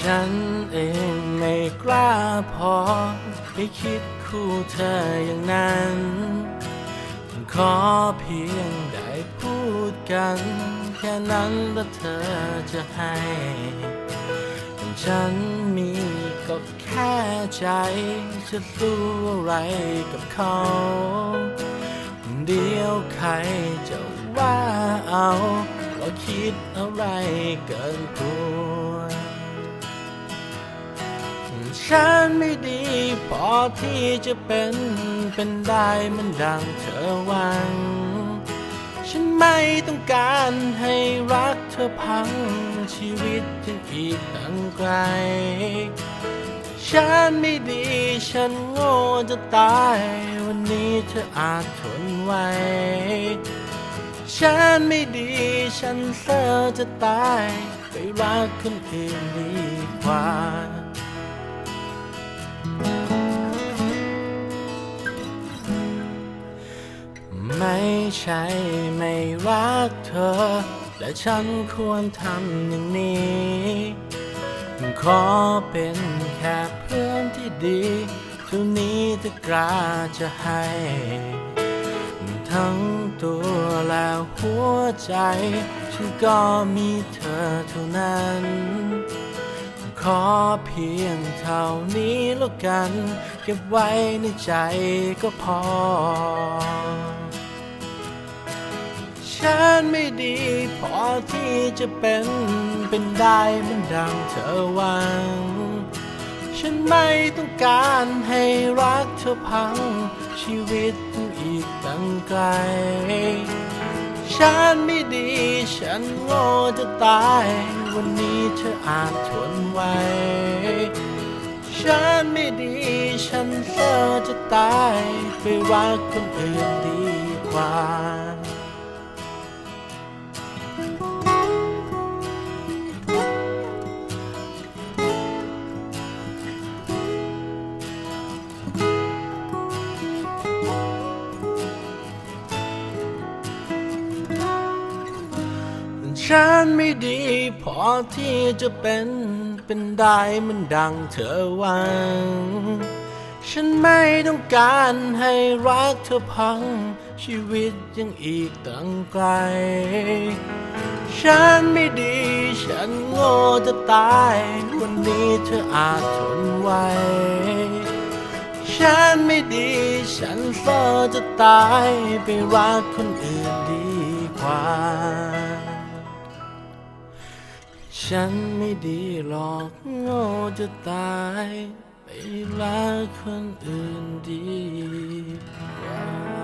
ฉันเองไม่กล้าพอไปคิดคู่เธออย่างนั้น ขอเพียงได้พูดกัน แค่นั้นแล้วเธอจะให้ฉันมีก็แค่ใจ จะรู้อะไรกับเขา เดียวใครจะว่าเอาว่าคิดอะไรเกินตัว ฉันไม่ดี พอที่จะเป็นเป็นได้มันดังเธอหวัง ฉันไม่ต้องการให้รักเธอพังชีวิตยังอีกตั้งไกล ฉันไม่ดี ฉันโง่จะตาย วันนี้เธออาจทนไหวฉันไม่ดี ฉันเซ่อจะตาย ไปรักคนอื่นดีกว่า ใช่ไม่รักเธอ และฉันควรทำอย่างนี้ ขอเป็นแค่เพื่อนที่ดีเท่านี้จะกล้าจะให้ ทั้งตัวและหัวใจ ฉันก็มีเธอเท่านั้น ขอเพียงเท่านี้แล้วกัน เก็บไว้ในใจก็พอ ฉันไม่ดี พอที่จะเป็นเป็นได้เหมันดังเธอหวัง ฉันไม่ต้องการให้รักเธอพัง ชีวิตยังอีกตั้งไกล ฉันไม่ดี ฉันโง่จะตาย วันนี้เธออาจทนไหวฉันไม่ดี ฉันเซ่อจะตาย ไปรักคนอื่นดีกว่า ฉันไม่ดี พอที่จะเป็นเป็นได้มันดังเธอหวัง ฉันไม่ต้องการให้รักเธอพัง ชีวิตยังอีกตั้งไกล ฉันไม่ดี ฉันโง่จะตาย วันนี้เธออาจทนไหวฉันไม่ดี ฉันเฟ้อจะตายไปรักคนอื่นดีกว่า ฉันไม่ดีหรอกโง่จะตาย ไปรักคนอื่นดีกว่า